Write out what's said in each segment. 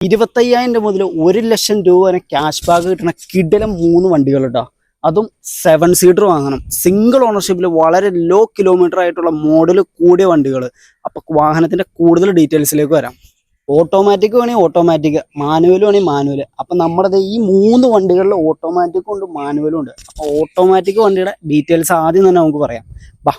ഇരുപത്തയ്യായിരം രൂപ മുതൽ ഒരു ലക്ഷം രൂപ വരെ ക്യാഷ് ബാക്ക് കിട്ടുന്ന കിടലം മൂന്ന് വണ്ടികൾ കേട്ടോ അതും സെവൻ സീറ്റർ വാങ്ങണം. സിംഗിൾ ഓണർഷിപ്പിൽ വളരെ ലോ കിലോമീറ്റർ ആയിട്ടുള്ള മോഡൽ കൂടിയ വണ്ടികൾ അപ്പൊ വാഹനത്തിന്റെ കൂടുതൽ ഡീറ്റെയിൽസിലേക്ക് വരാം. ഓട്ടോമാറ്റിക് വേണമെങ്കിൽ ഓട്ടോമാറ്റിക് മാനുവൽ വേണമെങ്കിൽ മാനുവൽ അപ്പൊ നമ്മുടെ ഈ മൂന്ന് വണ്ടികളിൽ ഓട്ടോമാറ്റിക്കും ഉണ്ട് മാനുവലും ഉണ്ട്. അപ്പോൾ ഓട്ടോമാറ്റിക് വണ്ടിയുടെ ഡീറ്റെയിൽസ് ആദ്യം തന്നെ നമുക്ക് പറയാം. ബാ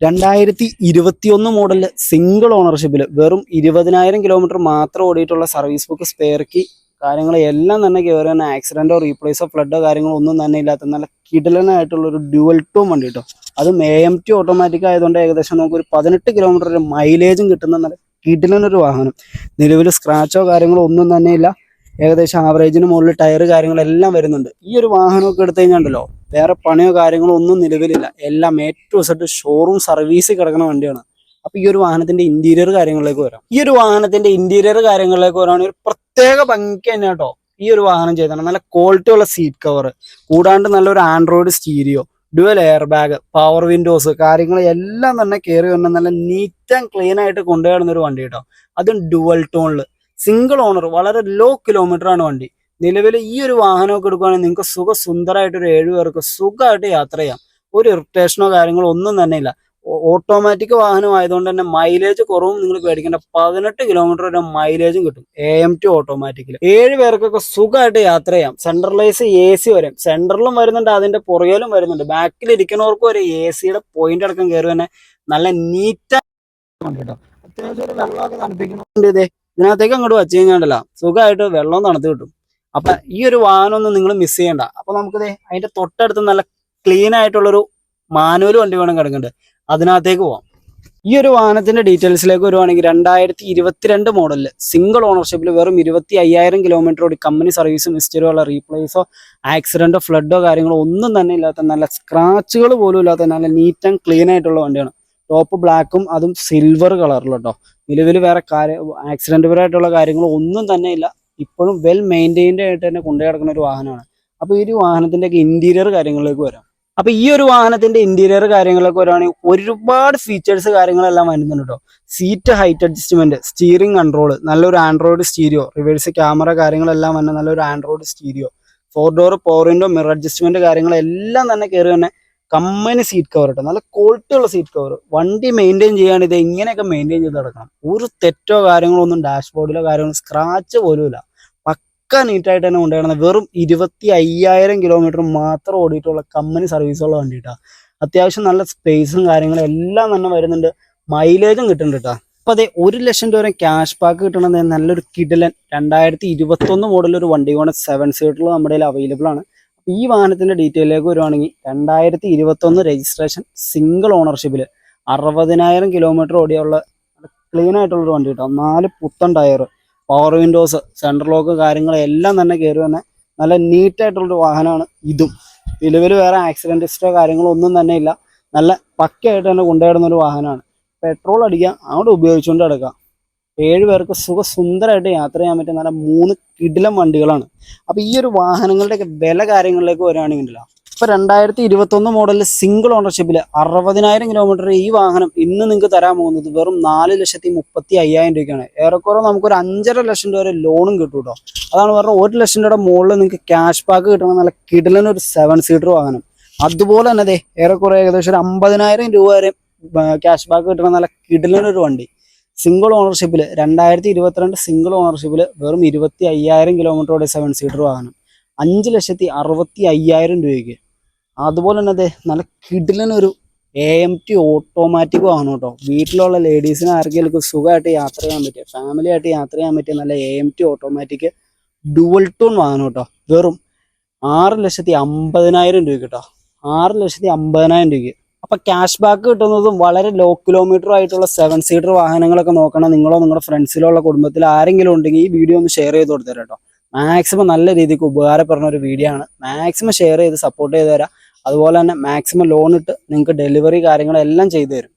രണ്ടായിരത്തി ഇരുപത്തിയൊന്ന് മോഡലിൽ സിംഗിൾ ഓണർഷിപ്പിൽ വെറും ഇരുപതിനായിരം കിലോമീറ്റർ മാത്രം ഓടിയിട്ടുള്ള സർവീസ് ബുക്ക് സ്പെയർക്കി കാര്യങ്ങളെല്ലാം തന്നെ കയറി തന്നെ ആക്സിഡന്റോ റീപ്ലേസോ ഫ്ലഡോ കാര്യങ്ങളോ ഒന്നും തന്നെ ഇല്ലാത്ത നല്ല കിടലനായിട്ടുള്ള ഒരു ഡ്യുവൽ ടൂം വണ്ടി കേട്ടോ അതും എ എം ടി ഓട്ടോമാറ്റിക് ആയതുകൊണ്ട് ഏകദേശം നമുക്ക് ഒരു പതിനെട്ട് കിലോമീറ്റർ ഒരു മൈലേജും കിട്ടുന്ന നല്ല കിടലനൊരു വാഹനം. നിലവിൽ സ്ക്രാച്ചോ കാര്യങ്ങളോ ഒന്നും തന്നെ ഇല്ല. ഏകദേശം ആവറേജിന് മുകളിൽ ടയർ കാര്യങ്ങളെല്ലാം വരുന്നുണ്ട്. ഈ ഒരു വാഹനമൊക്കെ എടുത്തു കഴിഞ്ഞാണ്ടല്ലോ വേറെ പണിയോ കാര്യങ്ങളോ ഒന്നും നിലവിലില്ല. എല്ലാം ഏറ്റവും സെഡ് ഷോറൂം സർവീസ് കിടക്കുന്ന വണ്ടിയാണ്. അപ്പൊ ഈ ഒരു വാഹനത്തിന്റെ ഇന്റീരിയർ കാര്യങ്ങളിലേക്ക് വരാം. ഈ ഒരു വാഹനത്തിന്റെ ഇന്റീരിയർ കാര്യങ്ങളിലേക്ക് വരാണെങ്കിൽ ഒരു പ്രത്യേക ഭംഗി തന്നെ കേട്ടോ ഈ ഒരു വാഹനം ചെയ്താണ് നല്ല ക്വാളിറ്റി ഉള്ള സീറ്റ് കവർ കൂടാണ്ട് നല്ലൊരു Android stereo dual air bag power windows കാര്യങ്ങൾ എല്ലാം തന്നെ കയറി വന്ന നല്ല നീറ്റ് ആൻഡ് ക്ലീൻ ആയിട്ട് കൊണ്ടുപോകുന്ന ഒരു വണ്ടി കേട്ടോ. അതും ഡുവൽ ടോണിൽ സിംഗിൾ ഓണർ വളരെ ലോ കിലോമീറ്റർ ആണ് വണ്ടി. നിലവിൽ ഈ ഒരു വാഹനമൊക്കെ എടുക്കുകയാണെങ്കിൽ നിങ്ങൾക്ക് സുഖ സുന്ദരമായിട്ട് ഒരു ഏഴു പേർക്ക് സുഖമായിട്ട് യാത്ര ചെയ്യാം. ഒരു ഇറിറ്റേഷനോ കാര്യങ്ങളോ ഒന്നും തന്നെ ഇല്ല. ഓട്ടോമാറ്റിക് വാഹനം ആയതുകൊണ്ട് തന്നെ മൈലേജ് കുറവും നിങ്ങൾ പേടിക്കേണ്ട. പതിനെട്ട് കിലോമീറ്റർ വരെ മൈലേജും കിട്ടും. എ എം ടി ഓട്ടോമാറ്റിക്കിൽ ഏഴ് പേർക്കൊക്കെ സുഖമായിട്ട് യാത്ര ചെയ്യാം. സെൻട്രലൈസ് എ സി വരും. സെൻട്രലും വരുന്നുണ്ട് അതിന്റെ പുറകിലും വരുന്നുണ്ട്. ബാക്കിൽ ഇരിക്കുന്നവർക്ക് ഒരു എ സിയുടെ പോയിന്റ് അടക്കം കയറി തന്നെ നല്ല നീറ്റ് കേട്ടോ അത്യാവശ്യം ഇതിനകത്തേക്ക് അങ്ങോട്ട് വച്ചു കഴിഞ്ഞാണ്ടല്ല. സുഖമായിട്ട് വെള്ളം തണുത്ത് കിട്ടും. അപ്പൊ ഈ ഒരു വാഹനമൊന്നും നിങ്ങൾ മിസ് ചെയ്യണ്ട. അപ്പൊ നമുക്കിത് അതിന്റെ തൊട്ടടുത്ത് നല്ല ക്ലീൻ ആയിട്ടുള്ളൊരു മാനുവൽ വണ്ടി വേണം കിടക്കുന്നുണ്ട് അതിനകത്തേക്ക് പോവാം. ഈ ഒരു വാഹനത്തിന്റെ ഡീറ്റെയിൽസിലേക്ക് വരുവാണെങ്കിൽ രണ്ടായിരത്തി ഇരുപത്തിരണ്ട് മോഡലിൽ സിംഗിൾ ഓണർഷിപ്പിൽ വെറും ഇരുപത്തി അയ്യായിരം കിലോമീറ്റർ ഓടി കമ്പനി സർവീസും ഹിസ്റ്ററിയുള്ള റീപ്ലേസോ ആക്സിഡന്റോ ഫ്ലഡോ കാര്യങ്ങളോ ഒന്നും തന്നെ ഇല്ലാത്ത നല്ല സ്ക്രാച്ചുകൾ പോലും ഇല്ലാത്ത നല്ല നീറ്റ് ആൻഡ് ക്ലീൻ ആയിട്ടുള്ള വണ്ടിയാണ്. ടോപ്പ് ബ്ലാക്കും അതും സിൽവർ കേട്ടോ നിലവിൽ വേറെ കാര്യ ആക്സിഡന്റ് പരമായിട്ടുള്ള കാര്യങ്ങളോ ഒന്നും തന്നെ ഇല്ല. ഇപ്പോഴും വെൽ മെയിന്റൈൻഡ് ആയിട്ട് തന്നെ കൊണ്ടു ഒരു വാഹനമാണ്. അപ്പോൾ ഈ ഒരു വാഹനത്തിന്റെ ഒക്കെ ഇന്റീരിയർ കാര്യങ്ങളിലേക്ക് വരാം. അപ്പോൾ ഈ ഒരു വാഹനത്തിന്റെ ഇന്റീരിയർ കാര്യങ്ങളൊക്കെ വരുവാണെങ്കിൽ ഒരുപാട് ഫീച്ചേഴ്സ് കാര്യങ്ങളെല്ലാം വരുന്നുണ്ട് കേട്ടോ seat height adjustment steering control നല്ലൊരു ആൻഡ്രോയിഡ് സ്റ്റീരിയോ റിവേഴ്സ് ക്യാമറ കാര്യങ്ങളെല്ലാം വന്ന നല്ലൊരു Android stereo four door power window mirror adjustment കാര്യങ്ങളെല്ലാം തന്നെ കയറി തന്നെ കമ്പനി സീറ്റ് കവർ കേട്ടോ നല്ല ക്വാളിറ്റി ഉള്ള സീറ്റ് കവർ വണ്ടി മെയിന്റെയിൻ ചെയ്യാൻ ഇത് എങ്ങനെയൊക്കെ മെയിന്റെയിൻ ചെയ്ത് നടക്കണം. ഒരു തെറ്റോ കാര്യങ്ങളോ ഒന്നും ഡാഷ്ബോർഡിലോ കാര്യങ്ങളോ സ്ക്രാച്ച് പോലും പക്ക നീറ്റായിട്ട് തന്നെ കൊണ്ടുവരുന്നത് വെറും ഇരുപത്തി അയ്യായിരം കിലോമീറ്റർ മാത്രം ഓടിയിട്ടുള്ള കമ്പനി സർവീസുള്ള വണ്ടിയിട്ടാണ് അത്യാവശ്യം നല്ല സ്പേസും കാര്യങ്ങളും എല്ലാം തന്നെ വരുന്നുണ്ട്. മൈലേജും കിട്ടുന്നുണ്ട് കേട്ടോ അപ്പൊ അതെ ഒരു ലക്ഷം രൂപ വരെ ക്യാഷ് ബാക്ക് കിട്ടണത് നല്ലൊരു കിടിലൻ രണ്ടായിരത്തി ഇരുപത്തി ഒന്ന് മോഡൽ ഒരു വണ്ടി കൊണ്ട് സെവൻ സീറ്ററിൽ നമ്മുടെ കയ്യിൽ അവൈലബിൾ ആണ്. ഈ വാഹനത്തിന്റെ ഡീറ്റെയിലേക്ക് വരുവാണെങ്കിൽ രണ്ടായിരത്തി ഇരുപത്തി ഒന്ന് രജിസ്ട്രേഷൻ സിംഗിൾ ഓണർഷിപ്പിൽ അറുപതിനായിരം കിലോമീറ്റർ ഓടിയുള്ള ക്ലീൻ ആയിട്ടുള്ള ഒരു വണ്ടി കേട്ടോ നാല് പുത്തൻ tyre power windows central lock കാര്യങ്ങളെല്ലാം തന്നെ കയറി തന്നെ നല്ല നീറ്റായിട്ടുള്ളൊരു വാഹനമാണ് ഇതും. നിലവിൽ വേറെ ആക്സിഡന്റ് ഹിസ്റ്ററോ കാര്യങ്ങളോ ഒന്നും തന്നെ ഇല്ല. നല്ല പക്കയായിട്ട് തന്നെ കൊണ്ടുപോയിടുന്ന ഒരു വാഹനമാണ്. പെട്രോൾ അടിക്കാം അങ്ങോട്ട് ഉപയോഗിച്ചുകൊണ്ട് കിടക്കാം ഏഴ് പേർക്ക് സുഖസുന്ദരമായിട്ട് യാത്ര ചെയ്യാൻ പറ്റുന്ന നല്ല മൂന്ന് കിടിലം വണ്ടികളാണ്. അപ്പോൾ ഈ ഒരു വാഹനങ്ങളുടെയൊക്കെ വില കാര്യങ്ങളിലേക്ക് വരികയാണെങ്കിൽ ഇപ്പൊ രണ്ടായിരത്തി ഇരുപത്തി ഒന്ന് മോഡലിൽ സിംഗിൾ ഓണർഷിപ്പിൽ അറുപതിനായിരം കിലോമീറ്റർ ഈ വാഹനം ഇന്ന് നിങ്ങൾക്ക് തരാൻ പോകുന്നത് വെറും നാല് ലക്ഷത്തി മുപ്പത്തി അയ്യായിരം രൂപയ്ക്കാണ്. ഏറെക്കുറെ നമുക്കൊരു അഞ്ചര ലക്ഷം രൂപ വരെ ലോണും കിട്ടും കേട്ടോ. അതാണ് പറഞ്ഞത് ഒരു ലക്ഷം രൂപയുടെ മുകളിൽ നിങ്ങൾക്ക് ക്യാഷ് ബാക്ക് കിട്ടണം നല്ല കിടലിന് ഒരു സെവൻ സീറ്റർ വാഹനം. അതുപോലെ തന്നെ അതെ ഏറെക്കുറെ ഏകദേശം ഒരു അമ്പതിനായിരം രൂപ വരെ ക്യാഷ് ബാക്ക് കിട്ടണം നല്ല കിടലിനൊരു വണ്ടി. സിംഗിൾ ഓണർഷിപ്പിൽ രണ്ടായിരത്തി ഇരുപത്തിരണ്ട് സിംഗിൾ ഓണർഷിപ്പിൽ വെറും ഇരുപത്തി അയ്യായിരം കിലോമീറ്ററോടെ സെവൻ സീറ്റർ വാഹനം. അഞ്ച് ലക്ഷത്തി അറുപത്തി അയ്യായിരം രൂപയ്ക്ക്. അതുപോലെ തന്നെ അതെ നല്ല കിടിലനൊരു എ എം ടി ഓട്ടോമാറ്റിക് വാഹനം കേട്ടോ വീട്ടിലുള്ള ലേഡീസിന് ആർക്കെങ്കിലും സുഖമായിട്ട് യാത്ര ചെയ്യാൻ പറ്റിയ ഫാമിലി ആയിട്ട് യാത്ര ചെയ്യാൻ പറ്റിയ നല്ല A M T automatic dual tone വാഹനം കേട്ടോ വെറും ആറ് ലക്ഷത്തി അമ്പതിനായിരം രൂപ കേട്ടോ ആറ് ലക്ഷത്തി അമ്പതിനായിരം രൂപയ്ക്ക്. അപ്പൊ ക്യാഷ് ബാക്ക് കിട്ടുന്നതും വളരെ ലോ കിലോമീറ്റർ ആയിട്ടുള്ള സെവൻ സീറ്റർ വാഹനങ്ങളൊക്കെ നോക്കണം. നിങ്ങളോ നിങ്ങളുടെ ഫ്രണ്ട്സിലോ ഉള്ള കുടുംബത്തിൽ ആരെങ്കിലും ഉണ്ടെങ്കിൽ ഈ വീഡിയോ ഒന്ന് ഷെയർ ചെയ്ത് കൊടുത്തരാം കേട്ടോ മാക്സിമം നല്ല രീതിക്ക് ഉപകാരപ്പെടുന്ന ഒരു വീഡിയോ ആണ്. മാക്സിമം ഷെയർ ചെയ്ത് സപ്പോർട്ട് ചെയ്ത് തരാം. അതുപോലെ തന്നെ മാക്സിമം ലോൺ ഇട്ട് നിങ്ങൾക്ക് ഡെലിവറി കാര്യങ്ങളെല്ലാം ചെയ്തു തരും.